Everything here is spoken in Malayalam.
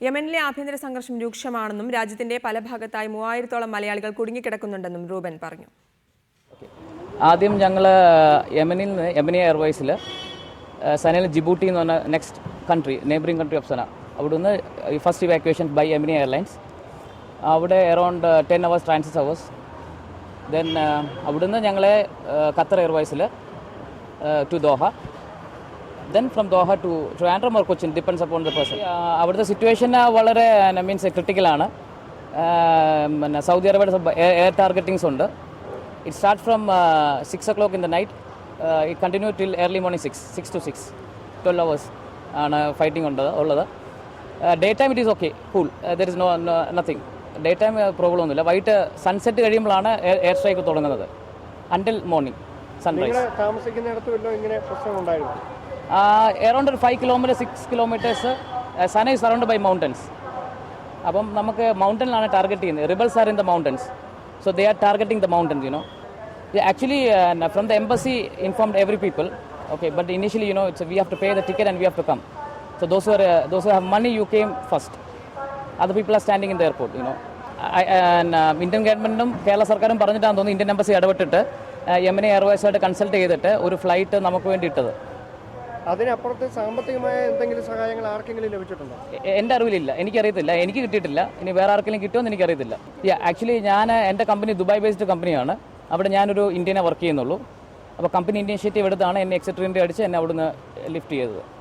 യമനിലെ ആഭ്യന്തര സംഘർഷം രൂക്ഷമാണെന്നും രാജ്യത്തിന്റെ പല ഭാഗത്തായി മൂവായിരത്തോളം മലയാളികൾ കുടുങ്ങിക്കിടക്കുന്നുണ്ടെന്നും റൂബൻ പറഞ്ഞു. ആദ്യം ഞങ്ങൾ യമനിൽ നിന്ന് യമനി എയർവേസിൽ സനയിൽ ജിബൂട്ടി എന്ന് പറഞ്ഞ next country neighbouring country of Sana അവിടുന്ന് first evacuation by Yemeni airlines അവിടെ around ten hours transit hours then അവിടുന്ന് ഞങ്ങളെ Qatar എയർവേസിൽ to Doha then from Doha to Trivandrum or Cochin depends upon the person അവിടുത്തെ സിറ്റുവേഷൻ വളരെ മീൻസ് ക്രിട്ടിക്കലാണ് പിന്നെ സൗദി അറേബ്യയുടെ എയർ ടാർഗറ്റിങ്സ് ഉണ്ട്. It start from six o'clock in the night it continue till early morning six six to six twelve hours ആണ് ഫൈറ്റിംഗ് ഉണ്ടത് ഉള്ളത്. Day time it is okay cool there is no nothing day time problem ഒന്നുമില്ല. വൈകിട്ട് സൺസെറ്റ് കഴിയുമ്പോഴാണ് എയർ സ്ട്രൈക്ക് തുടങ്ങുന്നത്. അന്റിൽ മോർണിംഗ് സൺറൈസ് നിങ്ങളെ താമസിക്കുന്നിടത്ത് വല്ലതും ഇങ്ങനെ പ്രശ്നമുണ്ടായിരുന്നു? എറൗണ്ട് ഒരു five kilometre six kilometres Sana is surround by mountains അപ്പം നമുക്ക് മൗണ്ടനിലാണ് ടാർഗറ്റ് ചെയ്യുന്നത്. Rebels are in the mountains so they are targeting the mountains you know actually from the embassy informed every people okay but initially you know it's we have to pay the ticket and we have to come so those have money you came first അത് people are standing in the airport you know Indian ഗവൺമെന്റും കേരള സർക്കാരും പറഞ്ഞിട്ടാണെന്ന് തോന്നുന്നു ഇന്ത്യൻ എംബസി ഇടപെട്ടിട്ട്. യമനി എയർവേസുമായിട്ട് കൺസൾട്ട് ചെയ്തിട്ട് ഒരു ഫ്ലൈറ്റ് നമുക്ക് വേണ്ടി ഇട്ടത്. അതിനപ്പുറത്ത് സാമ്പത്തികമായ എന്തെങ്കിലും സഹായങ്ങൾ ആർക്കെങ്കിലും ലഭിച്ചിട്ടുണ്ടോ? എന്റെ അറിവിലില്ല. എനിക്കറിയത്തില്ല. എനിക്ക് കിട്ടിയിട്ടില്ല. ഇനി വേറെ ആർക്കെങ്കിലും കിട്ടുമെന്ന് എനിക്കറിയത്തില്ല. ആക്ച്വലി ഞാൻ എന്റെ കമ്പനി ദുബായ് ബേസ്ഡ് കമ്പനിയാണ് അവിടെ ഞാനൊരു ഇന്ത്യനെ വർക്ക് ചെയ്യുന്നുള്ളൂ. അപ്പോൾ കമ്പനി ഇനീഷ്യേറ്റീവ് എടുത്താണ് എന്നെ എക്സെട്രീന്റെ അടിച്ച് എന്നെ അവിടുന്ന് ലിഫ്റ്റ് ചെയ്തത്.